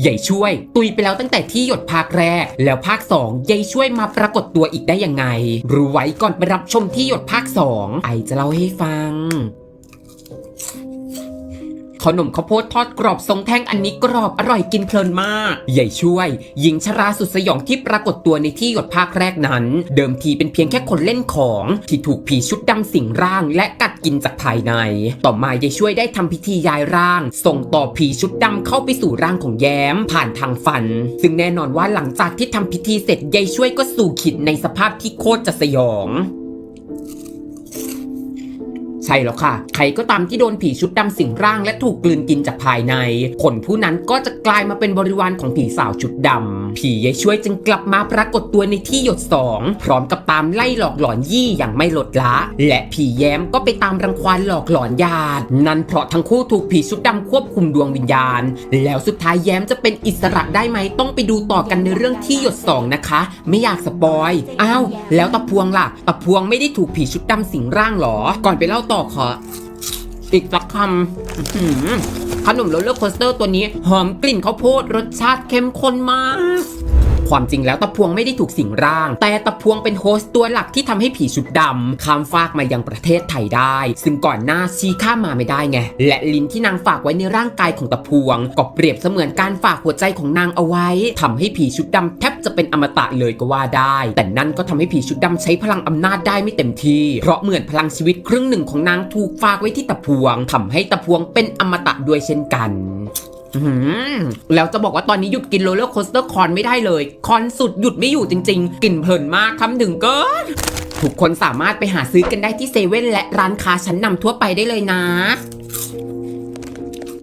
ใหญ่ช่วย ตุยไปแล้วตั้งแต่ที่หยดภาคแรก แล้วภาค2ใหญ่ช่วยมาปรากฏตัวอีกได้ยังไง รู้ไว้ก่อนไปรับชมที่หยดภาค 2 ไอจะเล่าให้ฟัง ขนมข้าวโพดทอดกรอบทรงแท่งอันนี้กรอบอร่อยกินเพลินมาก ใหญ่ช่วย หญิงชราสุดสยองที่ปรากฏตัวในที่หยดภาคแรกนั้น เดิมทีเป็นเพียงแค่คนเล่นของ ที่ถูกผีชุดดำสิงร่างและกัดกินจากภายใน ต่อมาใหญ่ช่วยได้ทำพิธีย้ายร่าง ส่งต่อผีชุดดำเข้าไปสู่ร่างของแย้ม ผ่านทางฟัน ซึ่งแน่นอนว่าหลังจากที่ทำพิธีเสร็จยายช่วยก็สู่ขิดในสภาพที่โคตรจะสยอง ใช่แล้วค่ะ ใครก็ตามที่โดนผีชุดดำสิงร่าง และถูกกลืนกินจากภายในคนผู้นั้นก็จะกลายมาเป็นบริวารของผีสาวชุดดำ ผียายช่วยจึงกลับมาปรากฏตัวในที่หยดสองพร้อมกับตามไล่หลอกหลอนยี่อย่างไม่ลดละ และผีแย้มก็ไปตามรังควานหลอกหลอนญาตินั่นเพราะทั้งคู่ถูกผีชุดดำควบคุมดวงวิญญาณ แล้วสุดท้ายแย้มจะเป็นอิสระได้ไหมต้องไปดูต่อกันในเรื่องที่หยดสองนะคะ ไม่อยากสปอยอ้าวแล้วตะพวงล่ะตะพวงไม่ได้ถูกผีชุดดำสิงร่างหรอ ก่อนไปเล่าต่อขออีกสักคำ ขนมโรลเลอร์โคสเตอร์ตัวนี้ หอมกลิ่นข้าวโพดรสชาติเข้มข้นมาก ความจริงแล้วตะพวงไม่ได้ถูกสิงร่าง แต่ตะพวงเป็นโฮสต์ตัวหลักที่ทำให้ผีชุดดำข้ามฟากมายังประเทศไทยได้ ซึ่งก่อนหน้าชีข้ามมาไม่ได้ไง และลิ้นที่นางฝากไว้ในร่างกายของตะพวง ก็เปรียบเสมือนการฝากหัวใจของนางเอาไว้ทำให้ผีชุดดำแทบจะเป็นอมตะเลยก็ว่าได้ แต่นั่นก็ทำให้ผีชุดดำใช้พลังอำนาจได้ไม่เต็มที่ เพราะเหมือนพลังชีวิตครึ่งหนึ่งของนางถูกฝากไว้ที่ตะพวงทำให้ตะพวงเป็นอมตะด้วยเช่นกัน แล้วจะบอกว่าตอนนี้หยุดกินโรลเลอร์โคสเตอร์คอนไม่ได้เลย คอนสุดหยุดไม่อยู่จริง ๆ กลิ่นเพลินมากคำถึงเกินทุกคนสามารถไปหาซื้อกันได้ที่เซเว่นและร้านค้าชั้นนำทั่วไปได้เลยนะ